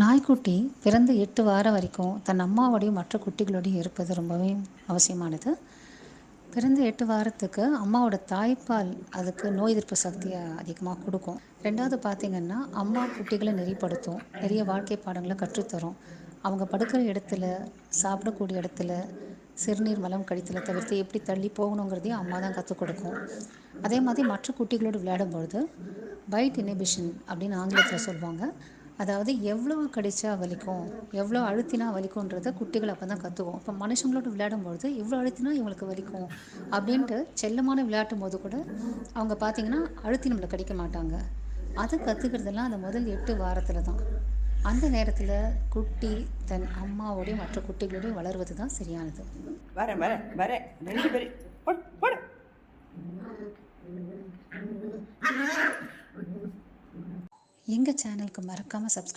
நாய்க்குட்டி பிறந்து எட்டு வாரம் வரைக்கும் தன் அம்மாவோடையும் மற்ற குட்டிகளோடையும் இருப்பது ரொம்பவே அவசியமானது. பிறந்து எட்டு வாரத்துக்கு அம்மாவோட தாய்ப்பால் அதுக்கு நோய் எதிர்ப்பு சக்தியை அதிகமாக கொடுக்கும். ரெண்டாவது பார்த்திங்கன்னா அம்மா குட்டிகளை நெறிப்படுத்தும் நிறைய வாழ்க்கை பாடங்களை கற்றுத்தரும். அவங்க படுக்கிற இடத்துல சாப்பிடக்கூடிய இடத்துல சிறுநீர் மலம் கழித்தலை தவிர்த்து எப்படி தள்ளி போகணுங்கிறதையும் அம்மா தான் கற்றுக் கொடுக்கும். அதே மாதிரி மற்ற குட்டிகளோடு விளையாடும்பொழுது பைட் இனிபிஷன் அப்படின்னு ஆங்கிலத்தில் சொல்லுவாங்க. அதாவது எவ்வளோ கடிச்சா வலிக்கும் எவ்வளோ அழுத்தினா வலிக்கும்ன்றத குட்டிகள் அப்போ தான் கற்றுவோம் இப்போ மனுஷங்களோட விளையாடும்பொழுது எவ்வளோ அழுத்தினா இவங்களுக்கு வலிக்கும் அப்படின்ட்டு செல்லமான விளையாட்டும் போது கூட அவங்க பார்த்தீங்கன்னா அழுத்தி நம்மளை கடிக்க மாட்டாங்க. அது கற்றுக்கிறதெல்லாம் அந்த முதல் எட்டு வாரத்தில் தான். அந்த நேரத்தில் குட்டி தன் அம்மாவோடையும் மற்ற குட்டிகளோடையும் வளர்வது தான் சரியானது. வரேன் வரேன் வரேன் ரெண்டு பேரும் போடு போடு எங்கள் சேனலுக்கு மறக்காமல் சப்ஸ்கிரைப்